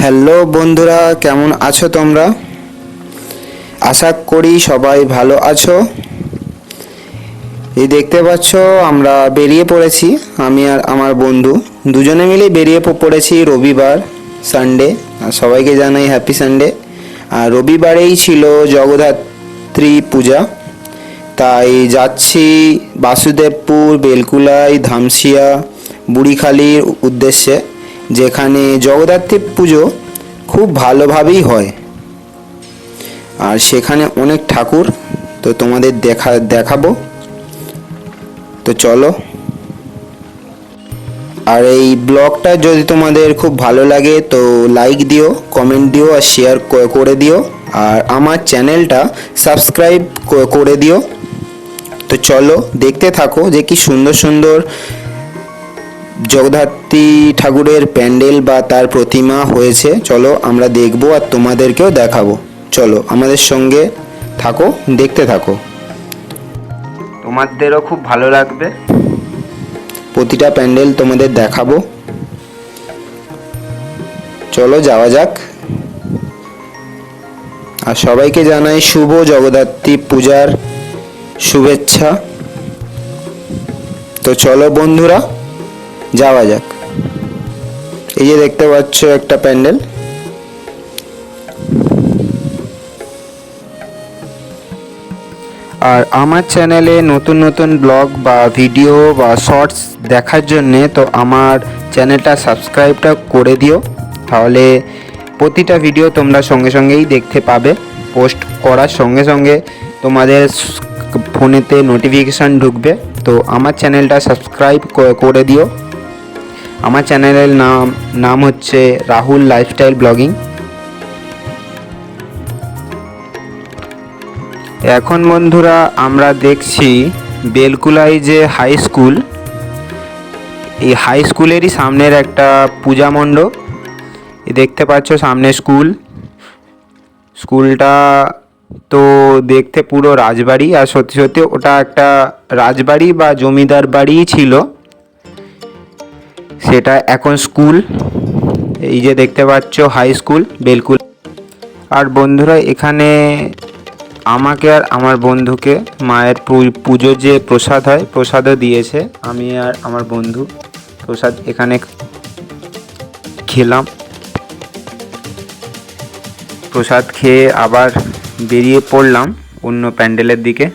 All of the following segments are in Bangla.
হ্যালো বন্ধুরা, কেমন আছো তোমরা? আশা করি সবাই ভালো আছো। এই দেখতে পাচ্ছ, আমরা বেরিয়ে পড়েছি, আমি আর আমার বন্ধু। দুজনে মিলে বেরিয়ে পড়েছি রবিবার সানডে আর সবাইকে জানাই হ্যাপি সানডে আর রবিবারেই ছিল জগদ্ধাত্রী পূজা। তাই যাচ্ছি বাসুদেবপুর, বেলকুলাই ধামসিয়া বুড়িখালির উদ্দেশ্যে। যেখানে জগদ্ধাত্রী পুজো খুব ভালোভাবেই হয়। আর সেখানে অনেক ঠাকুর, তো তোমাদের দেখা, দেখাবো। তো চলো। আর এই ব্লগটা যদি তোমাদের খুব ভালো লাগে, তো লাইক দিও কমেন্ট দিও আর শেয়ার করে দিও। আর আমার চ্যানেলটা সাবস্ক্রাইব করে দিও। তো চলো, দেখতে থাকো যে কি সুন্দর সুন্দর জগদ্ধাত্রী ঠাকুরের প্যান্ডেল বা তার প্রতিমা হয়েছে। চলো আমরা দেখব আর তোমাদেরকেও দেখাবো। চলো আমাদের সঙ্গে থাকো দেখতে থাকো। তোমাদেরও খুব ভালো লাগবে। প্রতিটা প্যান্ডেল তোমাদের দেখাবো। চলো যাওয়া যাক। আর সবাইকে জানাই শুভ জগদ্ধাত্রী পূজার শুভেচ্ছা। তো চলো বন্ধুরা যাওয়া যাক। এই যে দেখতে পাচ্ছ একটা প্যান্ডেল। আর আমার চ্যানেলে নতুন নতুন ব্লগ বা ভিডিও বা শর্টস দেখার জন্যে তো আমার চ্যানেলটা সাবস্ক্রাইবটা করে দিও। তাহলে প্রতিটা ভিডিও তোমরা সঙ্গে সঙ্গেই দেখতে পাবে। পোস্ট করার সঙ্গে সঙ্গে তোমাদের ফোনেতে নোটিফিকেশান ঢুকবে। তো আমার চ্যানেলটা সাবস্ক্রাইব করে দিও। আমার চ্যানেলের নাম নাম হচ্ছে রাহুল লাইফস্টাইল ব্লগিং। এখন বন্ধুরা আমরা দেখছি বেলকুলাই যে হাই স্কুল, এই হাই স্কুলেরই সামনের একটা পূজা মণ্ডপ। দেখতে পাচ্ছ সামনে স্কুল। স্কুলটা তো দেখতে পুরো রাজবাড়ি, আর সত্যি সত্যি ওটা একটা রাজবাড়ি বা জমিদার বাড়িই ছিল। সেটা এখন স্কুল। এই যে দেখতে পাচ্ছ হাই স্কুল বেলকুল। আর বন্ধুরা, এখানে আমাকে আর আমার বন্ধুকে মায়ের পু- পুজোর যে প্রসাদ হয়, প্রসাদও দিয়েছে। আমি আর আমার বন্ধু প্রসাদ এখানে খেলাম। প্রসাদ খেয়ে আবার বেরিয়ে পড়লাম অন্য প্যান্ডেলের দিকে।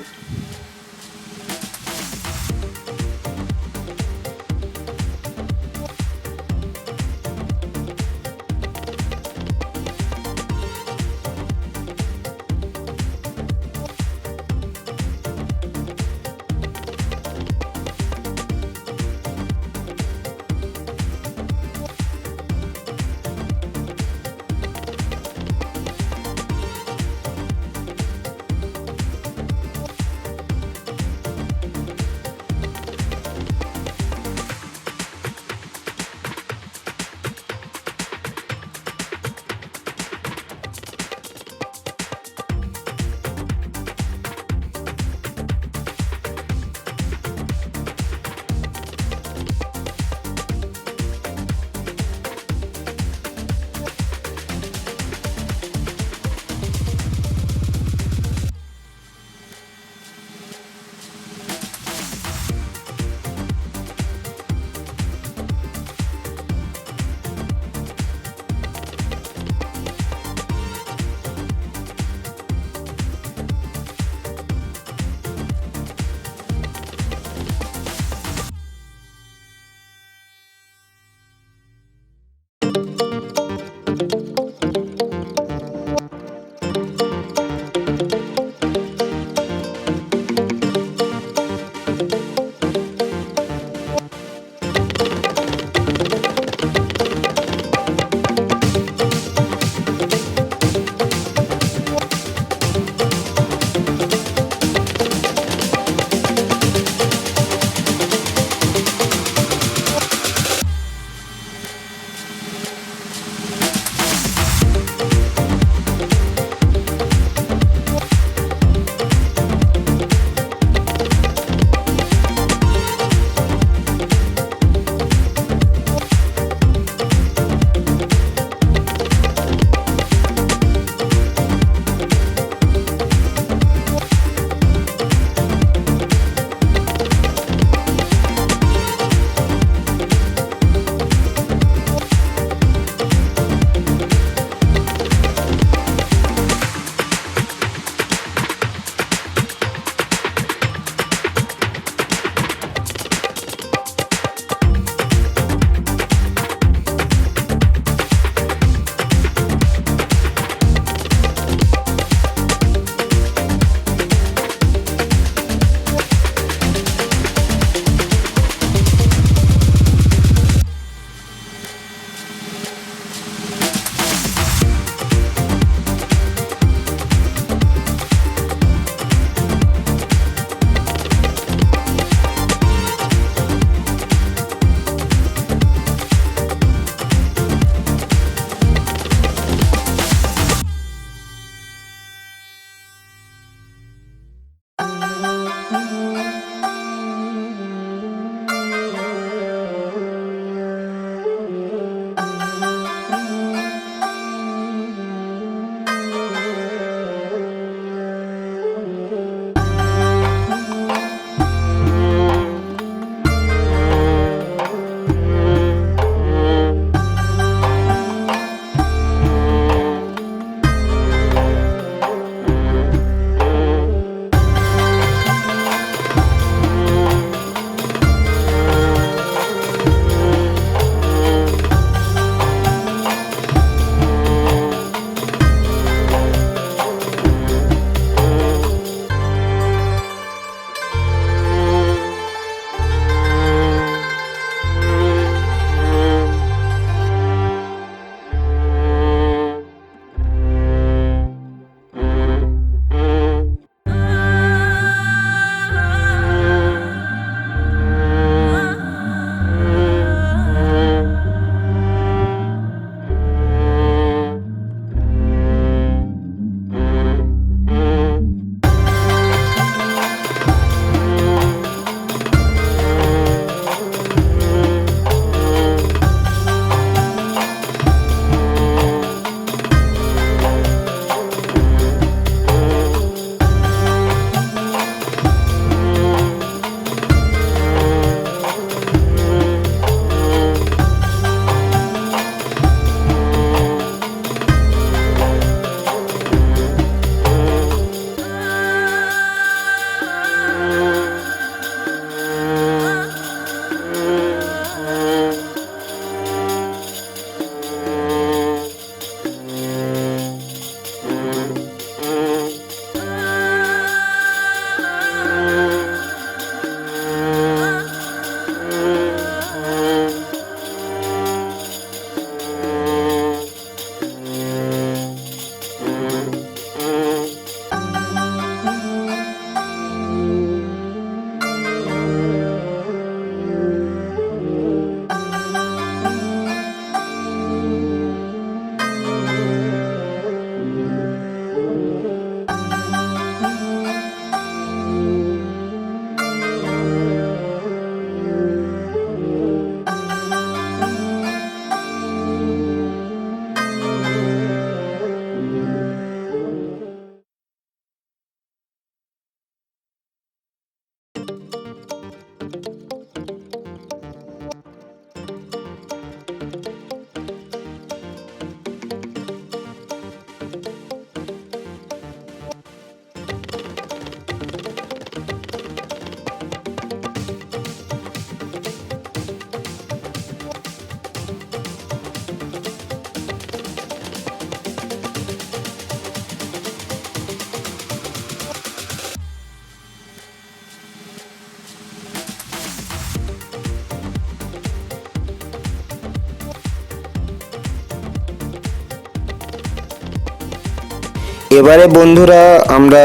এবারে বন্ধুরা আমরা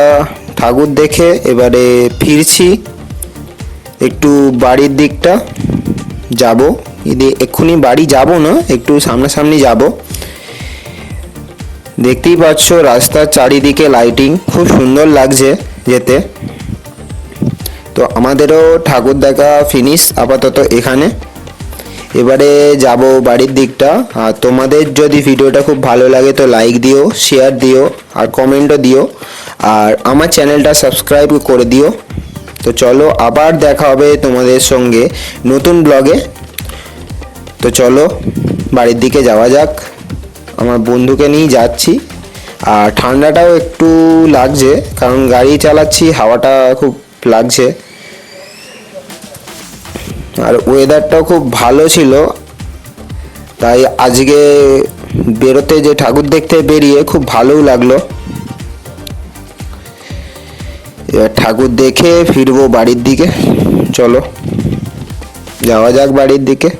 ঠাকুর দেখে এবারে ফিরছি। একটু বাড়ির দিকটা যাব। এক্ষুনি বাড়ি যাব না, একটু সামনাসামনি যাব। দেখতেই পাচ্ছ রাস্তার চারিদিকে লাইটিং খুব সুন্দর লাগছে যেতে। তো আমাদেরও ঠাকুর দেখা ফিনিশ আপাতত এখানে। এবারে যাব বাড়ির দিকটা। আর তোমাদের যদি ভিডিওটা খুব ভালো লাগে তো লাইক দিও শেয়ার দিও, আর কমেন্টও দিও। আর আমার চ্যানেলটা সাবস্ক্রাইব করে দিও। তো চলো আবার দেখা হবে তোমাদের সঙ্গে নতুন ব্লগে তো চলো বাড়ির দিকে যাওয়া যাক। আমার বন্ধুকে নিয়েই যাচ্ছি। আর ঠান্ডাটাও একটু লাগছে, কারণ গাড়ি চালাচ্ছি, হাওয়াটা খুব লাগছে। আর ওয়েদারটাও খুব ভালো ছিল। তাই আজকে বেরোতে যে ঠাকুর দেখতে বেরিয়ে খুব ভালোও লাগল। এবার ঠাকুর দেখে ফিরবো বাড়ির দিকে। চলো, যাওয়া যাক বাড়ির দিকে।